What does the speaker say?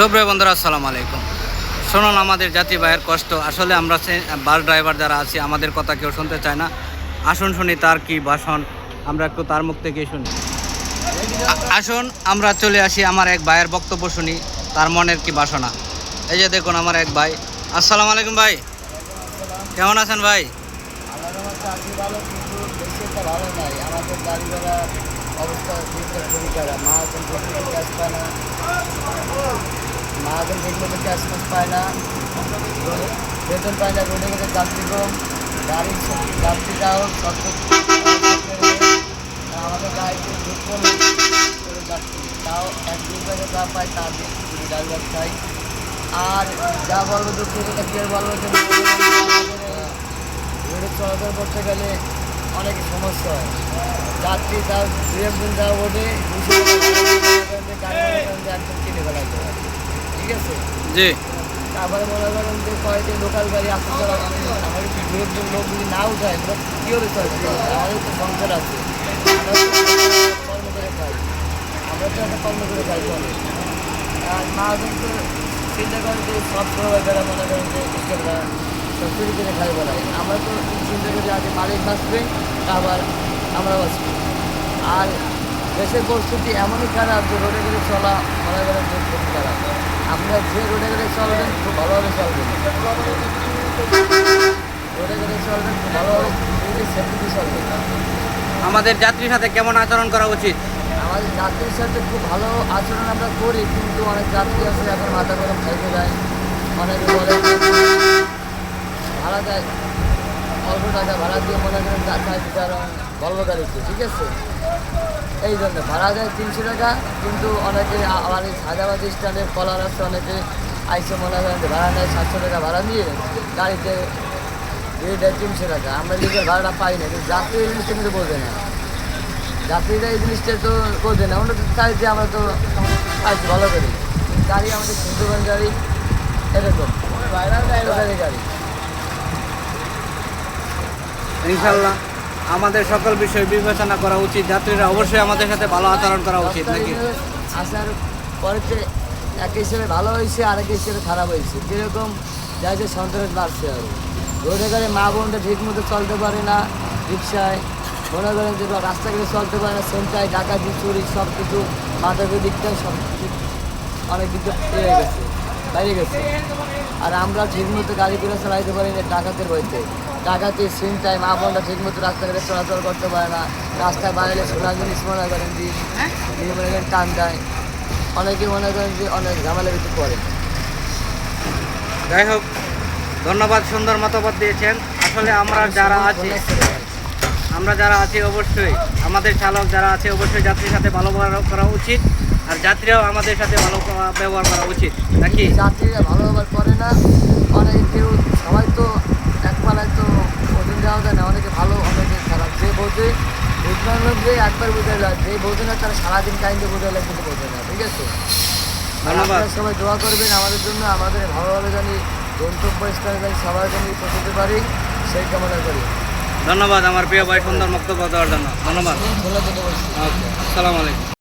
সুপ্রিয় বন্ধুরা, আসসালামু আলাইকুম। শুনুন, আমাদের জাতি ভাইয়ের কষ্ট। আসলে আমরা বাস ড্রাইভার যারা আছি, আমাদের কথা কেউ শুনতে চায় না। আসুন শুনি তার কি ভাষণ। আমরা একটু তার মুখ থেকে শুনি। আসুন, আমরা চলে আসি আমার এক ভাইয়ের বক্তব্য শুনি, তার মনের কি বাসনা। এই যে দেখুন আমার এক ভাই। আসসালামু আলাইকুম ভাই। কেমন আছেন ভাই? অবস্থা ঠিকঠাক খুবই খারাপ মা এখন ঠিক মতো ক্যাশ পায় না। বেতন পায় না, রোডে গেলে যাত্রী কম গাড়ির যাত্রীরাও সব আমাদের গাড়িতে যাত্রী তাও এক থেকে যা তা দিয়ে ড্রাইভার খাই। আর যা বলব দুঃখ কথা কি আর বলব? যে রোডে চলাচল করতে গেলে অনেক সমস্যা হয়। যাত্রী তাও দু একদিন যা ওঠে, দুশো একদম কিনে ফেলা যায়। ঠিক আছে জি। তারপরে মনে করেন যে লোকাল গাড়ি আসতে চলা আমাদের কি লোক যদি না উঠায় আমরা কীভাবে চলছে আমাদের তো সংসার আছে। আমরা তো কর্ম করে খাই। আমরা তো একটা কর্ম করে খাই বলে আর মা কিন্তু চিন্তা করেন যে সব মনে করেন যে ইস্টেটরা সব চুরি করে খাই আমরা তো চিন্তা করি আগে মালিক বাঁচবে আবার আমরা বাঁচবো। আর দেশের পরিস্থিতি এমনই খারাপ যে রোডে গেলে চলা মনে করেন যে খুব খারাপ। যে রোডে গেলে চলবেন খুব ভালোভাবে চলবেন রোডে গেলে চলবেন খুব ভালোভাবে সেফটিতে চলবেন আমাদের যাত্রীর সাথে কেমন আচরণ করা উচিত? আমাদের যাত্রীর সাথে খুব ভালো আচরণ আমরা করি কিন্তু অনেক যাত্রী আছে এখন মাথা গরম খাইতে যায় অনেকে বলে ভাড়া দেয়। টাকা ভাড়া দিয়ে মনে করেন চাইতে তার বলব গাড়িতে ঠিক আছে? এই জন্য ভাড়া দেয় তিনশো টাকা কিন্তু অনেকে আ- আমার এই হায়দ্রাবাদ স্ট্যান্ডের কলার আছে অনেকে আইসে মনে করেন ভাড়া নেয় সাতশো টাকা ভাড়া নিয়ে গাড়িতে দিয়ে দেয় তিনশো টাকা। আমরা নিজের ভাড়াটা পাই না কিন্তু যাত্রী এই জিনিসটা কিন্তু বোঝে না। যাত্রীরা এই জিনিসটা তো বোঝে না আমরা তো চাই যে আমরা তো আছি ভালো করি। গাড়ি আমাদের সুন্দরবন গাড়ি এরকম। গাড়ি। ইনশাল্লাহ আমাদের সকল বিষয় বিবেচনা করা উচিত। যাত্রীরা অবশ্যই আমাদের সাথে ভালো আচরণ করা উচিত, নাকি? আসার পরেতে এক হিসেবে ভালো হয়েছে, আরেক হিসেবে খারাপ হয়েছে। যেরকম যা যে সন্ত্রাস বাড়ছে আর। রোডে গাড়ি মা বোনটা ঠিক মতো চলতে পারে না রিক্সায়। মনে করেন যে রাস্তাঘাটে চলতে পারে না, সেন্টায় ডাকাতি, চুরি সব কিছু মাথাতে দিকটা সব কিছু অনেক দিয়ে ইয়ে গেছে, বাইরে গেছে। আর আমরা ঠিক মতো গাড়ি করে চালাইতে পারি না ডাকাতের বইতে ডাকাতি সিনটাই মা বোনটা ঠিক মতো রাস্তাঘাটে চলাচল করতে পারে না। রাস্তায় বাইরে সোনা জিনিস মনে করেন যে দিয়ে মনে করেন টান দেয় অনেকে মনে করেন যে অনেক ঝামেলা ভিতরে পড়ে। যাই হোক ধন্যবাদ সুন্দর মতামত দিয়েছেন। আসলে আমরা যারা আছি আমরা যারা আছি অবশ্যই আমাদের চালক যারা আছে অবশ্যই যাত্রীর সাথে ভালো ব্যবহার করা উচিত আর যাত্রীরাও আমাদের সাথে ভালো ব্যবহার করা উচিত। নাকি? যাত্রীরা ভালো ব্যবহার করে না অনেক কেউ সবাই তো পালায় তো ওজন দেওয়া যায় না অনেকে ভালো অনেকে খারাপ যে বোঝে বুঝবার যে একবার বোঝা যায় যে বোঝে না তারা সারাদিন কাহিনী বোঝালে কিন্তু বোঝে না ঠিক আছে? আপনারা সবাই দোয়া করবেন আমাদের জন্য আমাদের ভালোভাবে জানি গন্তব্য স্থানে জানি সবাই জানি পৌঁছতে পারি সেই কামনা করি। ধন্যবাদ আমার প্রিয় ভাই সুন্দর বক্তব্য দেওয়ার জন্য। ধন্যবাদ। ওকে আসসালামু আলাইকুম।